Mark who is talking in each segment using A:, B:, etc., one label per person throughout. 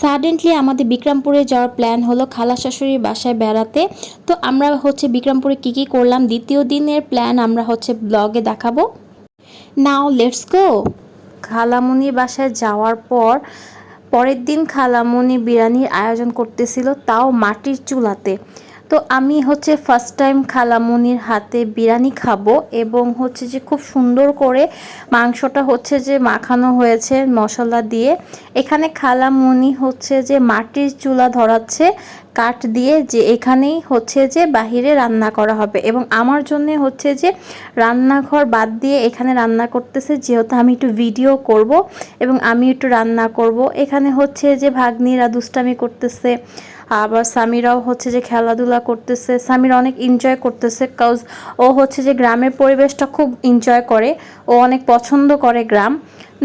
A: সাডেন্টলি আমাদের বিক্রমপুরে যাওয়ার প্ল্যান হলো খালা শাশুড়ির বাসায় বেড়াতে। তো আমরা হচ্ছে বিক্রমপুরে কী কী করলাম? দ্বিতীয় দিনের প্ল্যান আমরা হচ্ছে ব্লগে দেখাবো। নাও লেটস গো খালামুনির বাসায় যাওয়ার পর, পরের দিন খালামুনি বিরিয়ানির আয়োজন করতেছিল তাও মাটির চুলাতে। তো আমি হচ্ছে ফার্স্ট টাইম খালামুনির হাতে বিরিয়ানি খাব এবং হচ্ছে যে খুব সুন্দর করে মাংসটা হচ্ছে যে মাখানো হয়েছে মশলা দিয়ে। এখানে খালামুনি হচ্ছে যে মাটির চুলা ধরাচ্ছে। কাঠ দিয়ে যে এখানেই হচ্ছে যে বাহিরে রান্না করা হবে এবং আমার জন্য হচ্ছে যে রান্নাঘর বাদ দিয়ে এখানে রান্না করতেছে, যেহেতু আমি একটু ভিডিও করব এবং আমি একটু রান্না করব। এখানে হচ্ছে যে ভাগ্নিরা দুষ্টামি করতেছে, আবার সামিরাও হচ্ছে যে খেলাধুলা করতেছে। সামিরা অনেক এনজয় করতেছে কাজ ও হচ্ছে যে গ্রামের পরিবেশটা খুব এনজয় করে। ও অনেক পছন্দ করে গ্রাম।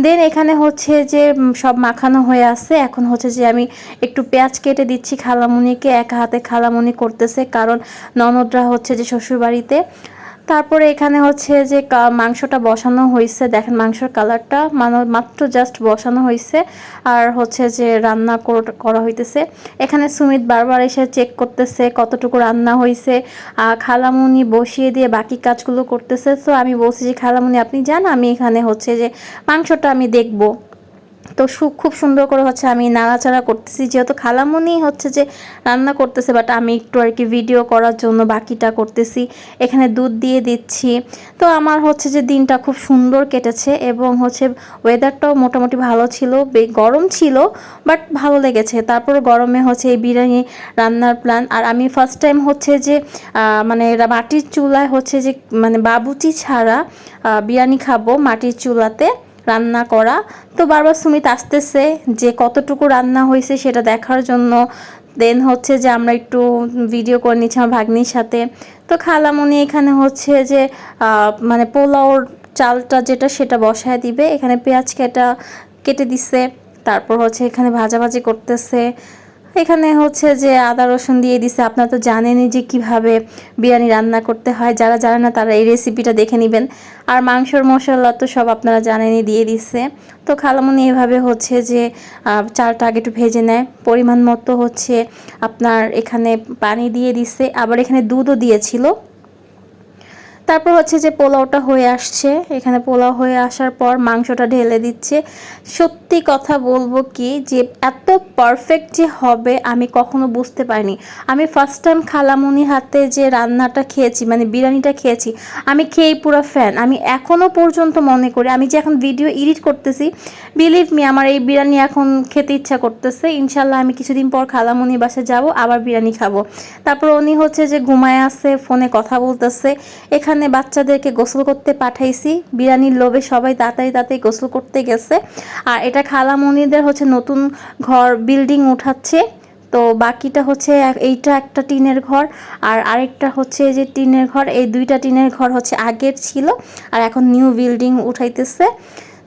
A: দেন এখানে হচ্ছে যে সব মাখানো হয়ে আছে। এখন হচ্ছে যে, আমি একটু পেঁয়াজ কেটে দিচ্ছি খালামুনিকে। এক হাতে খালামুনি করতেছে, কারণ ননদরা হচ্ছে যে শ্বশুরবাড়িতে। তারপরে এখানে হচ্ছে যে মাংসটা বসানো হয়েছে দেখেন মাংসের কালারটা মানে মাত্র জাস্ট বসানো হয়েছে আর হচ্ছে যে রান্না কর- হইতেছে। এখানে সুমিত বারবার এসে চেক করতেছে কতটুকু রান্না হয়েছে খালামুনি বসিয়ে দিয়ে বাকি কাজগুলো করতেছে। তো আমি বলছি যে, খালামুনি, আপনি যান, আমি এখানে হচ্ছে যে মাংসটা আমি দেখব। তো খুব সুন্দর করে হচ্ছে আমি নাড়াচাড়া করতেছি। যেহেতু খালামুনি হচ্ছে যে রান্না করতেছে বাট আমি একটু আর কি ভিডিও করার জন্য বাকিটা করতেছি। এখানে দুধ দিয়ে দিচ্ছি। তো আমার হচ্ছে যে দিনটা খুব সুন্দর কেটেছে এবং হচ্ছে ওয়েদারটাও মোটামুটি ভালো ছিল গরম ছিল বাট ভালো লেগেছে। তারপর গরমে হচ্ছে এই বিরিয়ানি রান্নার প্ল্যান আর আমি ফার্স্ট টাইম হচ্ছে যে মানে মাটির চুলায় হচ্ছে যে মানে বাবুচি ছাড়া বিরিয়ানি খাব মাটির চুলাতে। রান্না করা। তো বারবার সুমিত আসতেছে যে কতটুকু রান্না হয়েছে সেটা দেখার জন্য। দেন হচ্ছে যে আমরা একটু ভিডিও করে নিচ্ছি আমার ভাগ্নির সাথে। তো খালামণি এখানে হচ্ছে যে মানে পোলাওর চালটা যেটা সেটা বসায় দিবে। এখানে পেঁয়াজ কেটা, কেটে দিছে। তারপর হচ্ছে এখানে ভাজাভাজি করতেছে। এখানে হচ্ছে যে আদা রসুন দিয়ে দিছে। আপনারা তো জানেনই যে কীভাবে বিরিয়ানি রান্না করতে হয়। যারা জানে না তারা এই রেসিপিটা দেখে নেবেন। আর মাংসর মশলা তো সব আপনারা জানেনই দিয়ে দিছে। তো খালামুনি এভাবে হচ্ছে যে চালটা আগে একটু ভেজে নেয়। পরিমাণ মতো হচ্ছে আপনার এখানে পানি দিয়ে দিছে। আবার এখানে দুধও দিয়েছিল। তারপর হচ্ছে যে পোলাওটা হয়ে আসছে। এখানে পোলাও হয়ে আসার পর মাংসটা ঢেলে দিচ্ছে। সত্যি কথা বলব কি যে এত পারফেক্ট যে হবে, আমি কখনো বুঝতে পারিনি। আমি ফার্স্ট টাইম খালামুনি হাতে যে রান্নাটা খেয়েছি মানে বিরিয়ানিটা খেয়েছি, আমি খেয়েই পুরো ফ্যান আমি এখনও পর্যন্ত মনে করি, আমি যে এখন ভিডিও এডিট করতেছি বিলিভ মি আমার এই বিরিয়ানি এখন খেতে ইচ্ছা করতেছে। ইনশাল্লাহ আমি কিছুদিন পর খালামুনি বাসে যাব, আবার বিরিয়ানি খাব। তারপর উনি হচ্ছে যে ঘুমায় আছে ফোনে কথা বলতেছে। এখানে বাচ্চাদেরকে গোসল করতে পাঠাইছি। বিরিয়ানির লোভে সবাই তাড়াতাড়ি তাড়াতাড়ি গোসল করতে গেছে। আর এটা খালামণিদের হচ্ছে নতুন ঘর বিল্ডিং উঠাচ্ছে। তো বাকিটা হচ্ছে এইটা একটা টিনের ঘর, আর আরেকটা হচ্ছে যে টিনের ঘর, এই দুইটা টিনের ঘর হচ্ছে আগের ছিল, আর এখন নিউ বিল্ডিং উঠাইতেছে।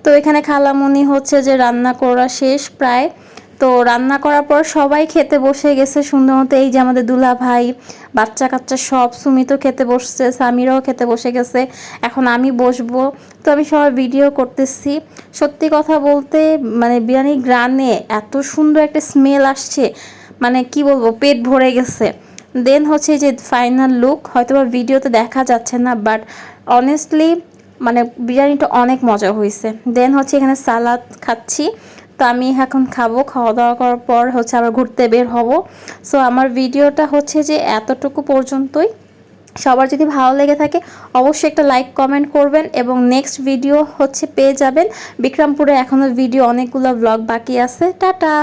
A: তো এখানে খালামুনি হচ্ছে যে রান্না করা শেষ প্রায়। তো রান্না করার পর সবাই খেতে বসে গেছে। সুন্দর মতো এই যে আমাদের দুলা ভাই, বাচ্চা কাচ্চা সব সুমিতও খেতে বসছে, সামিরাও খেতে বসে গেছে। এখন আমি বসবো। তো আমি সবাই ভিডিও করতেছি। সত্যি কথা বলতে মানে বিরিয়ানি গ্রানে এত সুন্দর একটা স্মেল আসছে। মানে কি বলব, পেট ভরে গেছে। দেন হচ্ছে যে ফাইনাল লুক হয়তো বা ভিডিওতে দেখা যাচ্ছে না বাট অনেস্টলি মানে বিরিয়ানিটা অনেক মজা হয়েছে। দেন হচ্ছে এখানে সালাদ খাচ্ছি। তো আমি এখন খাব খাওয়া দাওয়া করার পর হচ্ছে আবার ঘুরতে বের হব। সো আমার ভিডিওটা হচ্ছে যে এতটুকু পর্যন্তই। সবার যদি ভালো লেগে থাকে, অবশ্যই একটা লাইক কমেন্ট করবেন এবং নেক্সট ভিডিও হচ্ছে পেয়ে যাবেন। বিক্রমপুরে এখনও ভিডিও অনেকগুলো ব্লগ বাকি আছে। টাটা!